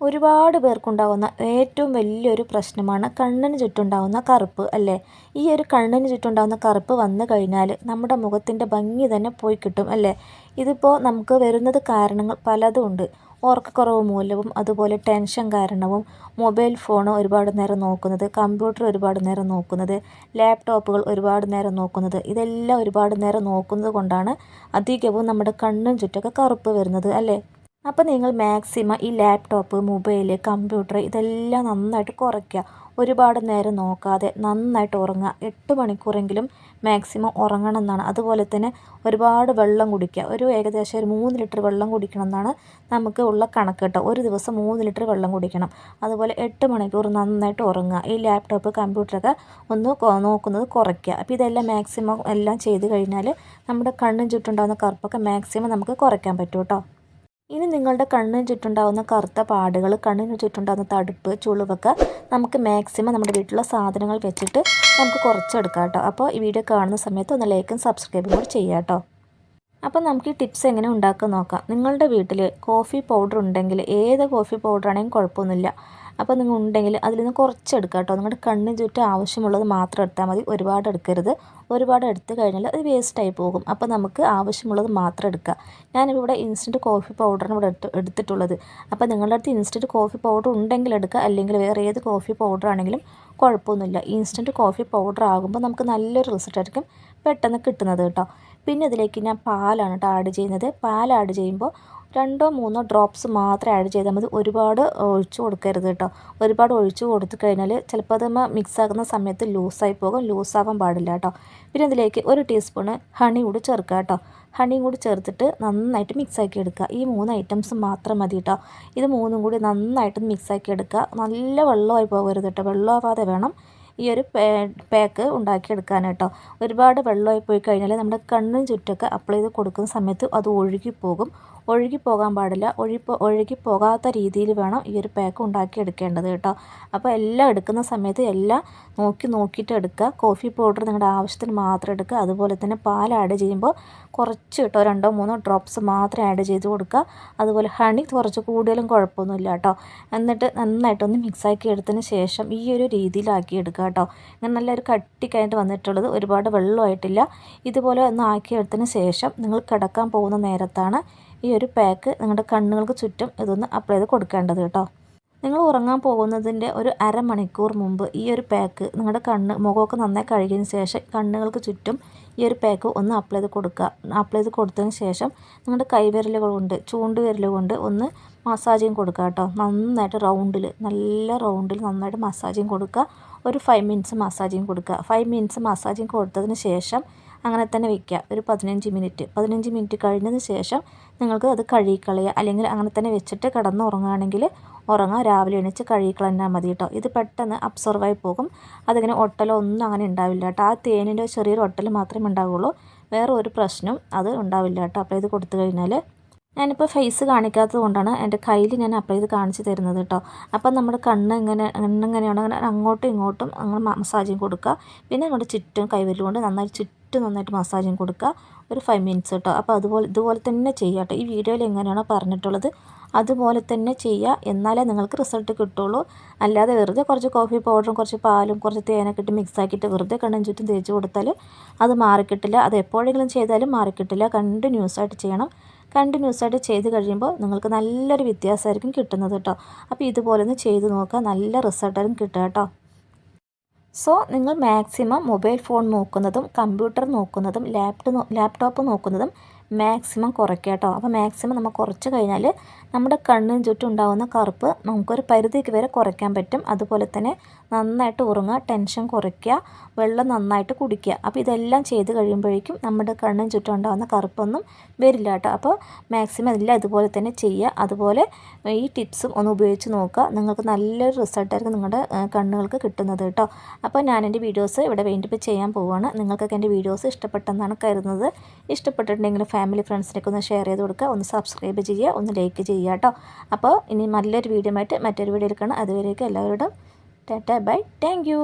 ഒരുപാട് പേർക്കുണ്ടാകുന്ന ഏറ്റവും വലിയൊരു പ്രശ്നമാണ് കണ്ണിന് ചുറ്റുണ്ടാകുന്ന കറുപ്പ് അല്ലേ? ഈ ഒരു കണ്ണിന് ചുറ്റുണ്ടാകുന്ന കറുപ്പ് വന്നു കഴിഞ്ഞാൽ നമ്മുടെ മുഖത്തിന്റെ ഭംഗി തന്നെ പോയി കിട്ടും അല്ലേ? ഇതിപ്പോൾ നമുക്ക് വരുന്നത് കാരണങ്ങൾ പലതും ഉണ്ട്. ഓർക്കക്കുറവ് മൂലവും അതുപോലെ ടെൻഷൻ കാരണവും മൊബൈൽ ഫോൺ ഒരുപാട് നേരം നോക്കുന്നത് കമ്പ്യൂട്ടർ ഒരുപാട് നേരം നോക്കുന്നത് ലാപ്ടോപ്പുകൾ ഒരുപാട് നേരം നോക്കുന്നത് ഇതെല്ലാം ഒരുപാട് നേരം നോക്കുന്നത് കൊണ്ടാണ് അധികവും നമ്മുടെ കണ്ണും ചുറ്റൊക്കെ കറുപ്പ് വരുന്നത് അല്ലേ? അപ്പോൾ നിങ്ങൾ മാക്സിമം ഈ ലാപ്ടോപ്പ് മൊബൈൽ കമ്പ്യൂട്ടർ ഇതെല്ലാം നന്നായിട്ട് കുറയ്ക്കുക. ഒരുപാട് നേരം നോക്കാതെ നന്നായിട്ട് ഉറങ്ങുക. എട്ട് മണിക്കൂറെങ്കിലും മാക്സിമം ഉറങ്ങണം എന്നാണ്. അതുപോലെ തന്നെ ഒരുപാട് വെള്ളം കുടിക്കുക. ഒരു ഏകദേശം ഒരു മൂന്ന് ലിറ്റർ വെള്ളം കുടിക്കണം എന്നാണ് നമുക്ക് ഉള്ള കണക്ക് കേട്ടോ. ഒരു ദിവസം മൂന്ന് ലിറ്റർ വെള്ളം കുടിക്കണം. അതുപോലെ എട്ട് മണിക്കൂർ നന്നായിട്ട് ഉറങ്ങുക. ഈ ലാപ്ടോപ്പ് കമ്പ്യൂട്ടറൊക്കെ ഒന്ന് നോക്കുന്നത് കുറയ്ക്കുക. അപ്പോൾ ഇതെല്ലാം മാക്സിമം എല്ലാം ചെയ്ത് കഴിഞ്ഞാൽ നമ്മുടെ കണ്ണും ചുറ്റുണ്ടാകുന്ന കറുപ്പൊക്കെ മാക്സിമം നമുക്ക് കുറയ്ക്കാൻ പറ്റും കേട്ടോ. ഇനി നിങ്ങളുടെ കണ്ണിന് ചുറ്റുണ്ടാകുന്ന കറുത്ത പാടുകൾ കണ്ണിന് ചുറ്റുണ്ടാകുന്ന തടുപ്പ് ചുളിവൊക്കെ നമുക്ക് മാക്സിമം നമ്മുടെ വീട്ടിലുള്ള സാധനങ്ങൾ വെച്ചിട്ട് നമുക്ക് കുറച്ചെടുക്കാം കേട്ടോ. അപ്പോൾ ഈ വീഡിയോ കാണുന്ന സമയത്ത് ഒന്ന് ലൈക്കും സബ്സ്ക്രൈബും കൂടി ചെയ്യാം കേട്ടോ. അപ്പോൾ നമുക്ക് ഈ ടിപ്സ് എങ്ങനെ ഉണ്ടാക്കാൻ നോക്കാം. നിങ്ങളുടെ വീട്ടിൽ കോഫി പൗഡർ ഉണ്ടെങ്കിൽ ഏത് കോഫി പൗഡർ ആണെങ്കിലും കുഴപ്പമൊന്നുമില്ല. അപ്പോൾ നിങ്ങൾ ഉണ്ടെങ്കിൽ അതിൽ നിന്ന് കുറച്ച് എടുക്കുക കേട്ടോ. നിങ്ങളുടെ കണ്ണിന് ചുറ്റും ആവശ്യമുള്ളത് മാത്രം എടുത്താൽ മതി. ഒരുപാട് എടുക്കരുത്. ഒരുപാട് എടുത്തു കഴിഞ്ഞാൽ അത് വേസ്റ്റായി പോകും. അപ്പോൾ നമുക്ക് ആവശ്യമുള്ളത് മാത്രം എടുക്കുക ഞാനിവിടെ ഇൻസ്റ്റന്റ് കോഫി പൗഡറാണ് ഇവിടെ എടുത്ത് എടുത്തിട്ടുള്ളത്. അപ്പോൾ നിങ്ങളുടെ അടുത്ത് ഇൻസ്റ്റന്റ് കോഫി പൗഡർ ഉണ്ടെങ്കിൽ എടുക്കുക. അല്ലെങ്കിൽ വേറെ ഏത് കോഫി പൗഡർ ആണെങ്കിലും കുഴപ്പമൊന്നുമില്ല. ഇൻസ്റ്റന്റ് കോഫി പൗഡർ ആകുമ്പോൾ നമുക്ക് നല്ലൊരു റിസൾട്ട് ആയിരിക്കും പെട്ടെന്ന് കിട്ടുന്നത് കേട്ടോ. പിന്നെ ഇതിലേക്ക് ഞാൻ പാലാണ് കേട്ടോ ആഡ് ചെയ്യുന്നത്. പാൽ ആഡ് ചെയ്യുമ്പോൾ രണ്ടോ മൂന്നോ ഡ്രോപ്സ് മാത്രം ആഡ് ചെയ്താൽ മതി. ഒരുപാട് ഒഴിച്ചു കൊടുക്കരുത് കേട്ടോ. ഒരുപാട് ഒഴിച്ചു കൊടുത്തു കഴിഞ്ഞാൽ ചിലപ്പോൾ അത് മിക്സ് ആക്കുന്ന സമയത്ത് ലൂസായി പോകും. ലൂസാവാൻ പാടില്ല കേട്ടോ. പിന്നെ ഇതിലേക്ക് ഒരു ടീസ്പൂണ് ഹണി കൂടി ചേർക്കുക കേട്ടോ. ഹണിയും കൂടി ചേർത്തിട്ട് നന്നായിട്ട് മിക്സാക്കി എടുക്കുക. ഈ മൂന്ന് ഐറ്റംസ് മാത്രം മതി കേട്ടോ. ഇത് മൂന്നും കൂടി നന്നായിട്ട് മിക്സാക്കി എടുക്കുക. നല്ല വെള്ളമായി പോകരുത് കേട്ടോ. വെള്ളമാവാതെ വേണം ഈ ഒരു പാക്ക് ഉണ്ടാക്കിയെടുക്കാൻ കേട്ടോ. ഒരുപാട് വെള്ളമായി പോയി കഴിഞ്ഞാൽ നമ്മുടെ കണ്ണിന് ചുറ്റൊക്കെ അപ്ലൈ ചെയ്ത് കൊടുക്കുന്ന സമയത്ത് അത് ഒഴുകിപ്പോകും ഒഴുകി പോകാൻ പാടില്ല. ഒഴി ഒഴുകി പോകാത്ത രീതിയിൽ വേണം ഈ ഒരു പാക്ക് ഉണ്ടാക്കിയെടുക്കേണ്ടത് കേട്ടോ. അപ്പോൾ എല്ലാം എടുക്കുന്ന സമയത്ത് എല്ലാം നോക്കി നോക്കിയിട്ട് എടുക്കുക. കോഫി പൗഡർ നിങ്ങളുടെ ആവശ്യത്തിന് മാത്രം എടുക്കുക. അതുപോലെ തന്നെ പാൽ ആഡ് ചെയ്യുമ്പോൾ കുറച്ച് കേട്ടോ രണ്ടോ മൂന്നോ ഡ്രോപ്സ് മാത്രം ആഡ് ചെയ്ത് കൊടുക്കുക. അതുപോലെ ഹണി കുറച്ച് കൂടുതലും കുഴപ്പമൊന്നുമില്ല കേട്ടോ. എന്നിട്ട് നന്നായിട്ടൊന്ന് മിക്സാക്കി എടുത്തതിന് ശേഷം ഈ ഒരു രീതിയിലാക്കി എടുക്കുക കേട്ടോ. ഇങ്ങനെ നല്ലൊരു കട്ടിക്കായിട്ട് വന്നിട്ടുള്ളത് ഒരുപാട് വെള്ളമായിട്ടില്ല. ഇതുപോലെ ഒന്ന് ആക്കി എടുത്തതിന് ശേഷം നിങ്ങൾ കിടക്കാൻ പോകുന്ന നേരത്താണ് ഈ ഒരു പാക്ക് നിങ്ങളുടെ കണ്ണുകൾക്ക് ചുറ്റും ഇതൊന്ന് അപ്ലൈ ചെയ്ത് കൊടുക്കേണ്ടത് കേട്ടോ. നിങ്ങൾ ഉറങ്ങാൻ പോകുന്നതിന്റെ ഒരു അരമണിക്കൂർ മുമ്പ് ഈ ഒരു പാക്ക് നിങ്ങളുടെ കണ്ണ് മുഖമൊക്കെ നന്നായി കഴുകിയതിന് ശേഷം കണ്ണുകൾക്ക് ചുറ്റും ഈ ഒരു പാക്ക് ഒന്ന് അപ്ലൈ ചെയ്ത് കൊടുക്കുക അപ്ലൈ ചെയ്ത് കൊടുത്തതിന് ശേഷം നിങ്ങളുടെ കൈവിരലുകൾ കൊണ്ട് ചൂണ്ടുവിരൽ കൊണ്ട് ഒന്ന് മസാജിങ് കൊടുക്കുക കേട്ടോ. നന്നായിട്ട് റൗണ്ടിൽ നല്ല റൗണ്ടിൽ നന്നായിട്ട് മസാജിങ് കൊടുക്കുക ഒരു ഫൈവ് മിനിറ്റ്സ് മസാജിങ് കൊടുക്കുക ഫൈവ് മിനിറ്റ്സ് മസാജിങ് കൊടുത്തതിന് ശേഷം അങ്ങനെ തന്നെ വെക്കുക. ഒരു പതിനഞ്ച് മിനിറ്റ്. പതിനഞ്ച് മിനിറ്റ് കഴിഞ്ഞതിന് ശേഷം നിങ്ങൾക്ക് അത് കഴുകിക്കളയുക. അല്ലെങ്കിൽ അങ്ങനെ തന്നെ വെച്ചിട്ട് കിടന്ന് ഉറങ്ങുകയാണെങ്കിൽ ഉറങ്ങാം രാവിലെ എണീച്ച് കഴുകിക്കളഞ്ഞാൽ മതി കേട്ടോ. ഇത് പെട്ടെന്ന് അബ്സോർവായി പോകും. അതിങ്ങനെ ഒട്ടലോ ഒന്നും അങ്ങനെ ഉണ്ടാവില്ല കേട്ടോ. ആ തേനിന്റെ ചെറിയൊരു ഒട്ടൽ മാത്രമേ ഉണ്ടാവുകയുള്ളൂ വേറെ ഒരു പ്രശ്നം അത് ഉണ്ടാവില്ല കേട്ടോ. അപ്പോൾ ഇത് കൊടുത്തു കഴിഞ്ഞാൽ ഞാനിപ്പോൾ ഫേസ് കാണിക്കാത്തത് കൊണ്ടാണ് എന്റെ കയ്യിൽ ഞാൻ അപ്ലൈ ചെയ്ത് കാണിച്ച് തരുന്നത് കേട്ടോ അപ്പം നമ്മുടെ കണ്ണ് ഇങ്ങനെ കണ്ണിങ്ങനെയാണ് അങ്ങനെ അങ്ങോട്ടും ഇങ്ങോട്ടും അങ്ങനെ മസാജിങ് കൊടുക്കുക. പിന്നെ നമ്മുടെ ചുറ്റും കൈവരിൽ കൊണ്ട് നന്നായി ചുറ്റും നന്നായിട്ട് മസാജിങ് കൊടുക്കുക. ഒരു ഫൈവ് മിനിറ്റ്സ് കേട്ടോ അപ്പോൾ അതുപോലെ ഇതുപോലെ തന്നെ ചെയ്യുക കേട്ടോ ഈ വീഡിയോയിൽ എങ്ങനെയാണോ പറഞ്ഞിട്ടുള്ളത് അതുപോലെ തന്നെ ചെയ്യുക. എന്നാലേ നിങ്ങൾക്ക് റിസൾട്ട് കിട്ടുള്ളൂ. അല്ലാതെ വെറുതെ കുറച്ച് കോഫി പൗഡറും കുറച്ച് പാലും കുറച്ച് തേനൊക്കെ ഇട്ട് മിക്സ് ആക്കിയിട്ട് വെറുതെ കണ്ണും ചുറ്റും തേച്ച് കൊടുത്താൽ അത് മാറിക്കിട്ടില്ല. അത് എപ്പോഴെങ്കിലും ചെയ്താലും മാറിക്കിട്ടില്ല. കണ്ടിന്യൂസ് ആയിട്ട് ചെയ്യണം. കണ്ടിന്യൂസ് ആയിട്ട് ചെയ്ത് കഴിയുമ്പോൾ നിങ്ങൾക്ക് നല്ലൊരു വ്യത്യാസമായിരിക്കും കിട്ടുന്നത് കേട്ടോ. അപ്പോൾ ഇതുപോലെ ഒന്ന് ചെയ്ത് നോക്കുക. നല്ല റിസൾട്ടായിരിക്കും കിട്ടുക കേട്ടോ. സോ നിങ്ങൾ മാക്സിമം മൊബൈൽ ഫോൺ നോക്കുന്നതും കമ്പ്യൂട്ടർ നോക്കുന്നതും ലാപ്ടോപ്പ് ലാപ്ടോപ്പ് നോക്കുന്നതും മാക്സിമം കുറയ്ക്കുക കേട്ടോ. അപ്പോൾ മാക്സിമം നമ്മൾ കുറച്ച് കഴിഞ്ഞാൽ നമ്മുടെ കണ്ണിന് ചുറ്റും ഉണ്ടാകുന്ന കറുപ്പ് നമുക്കൊരു പരിധിക്ക് വരെ കുറയ്ക്കാൻ പറ്റും. അതുപോലെ തന്നെ നന്നായിട്ട് ഉറങ്ങുക ടെൻഷൻ കുറയ്ക്കുക വെള്ളം നന്നായിട്ട് കുടിക്കുക. അപ്പോൾ ഇതെല്ലാം ചെയ്ത് കഴിയുമ്പോഴേക്കും നമ്മുടെ കണ്ണിന് ചുറ്റും ഉണ്ടാകുന്ന കറുപ്പൊന്നും വരില്ല കേട്ടോ. അപ്പോൾ മാക്സിമം എല്ലാം ഇതുപോലെ തന്നെ ചെയ്യുക. അതുപോലെ ഈ ടിപ്സും ഒന്ന് ഉപയോഗിച്ച് നോക്കുക. നിങ്ങൾക്ക് നല്ലൊരു റിസൾട്ടായിരിക്കും നിങ്ങളുടെ കണ്ണുകൾക്ക് കിട്ടുന്നത് കേട്ടോ. അപ്പോൾ ഞാൻ എന്റെ വീഡിയോസ് ഇവിടെ വേണ്ടിപ്പോൾ ചെയ്യാൻ പോവുകയാണ്. നിങ്ങൾക്കൊക്കെ എന്റെ വീഡിയോസ് ഇഷ്ടപ്പെട്ടെന്നാണ് കരുതുന്നത്. ഇഷ്ടപ്പെട്ടിട്ടുണ്ടെങ്കിൽ ഫാമിലി ഫ്രണ്ട്സിനൊക്കെ ഒന്ന് ഷെയർ ചെയ്ത് കൊടുക്കുക. ഒന്ന് സബ്സ്ക്രൈബ് ചെയ്യുക. ഒന്ന് ലൈക്ക് ചെയ്യുക കേട്ടോ. അപ്പോൾ ഇനി നല്ലൊരു വീഡിയോ ആയിട്ട് മറ്റൊരു വീഡിയോയിൽ കാണാം. അതുവരേക്കും എല്ലാവരോടും ടാറ്റ ബൈ താങ്ക്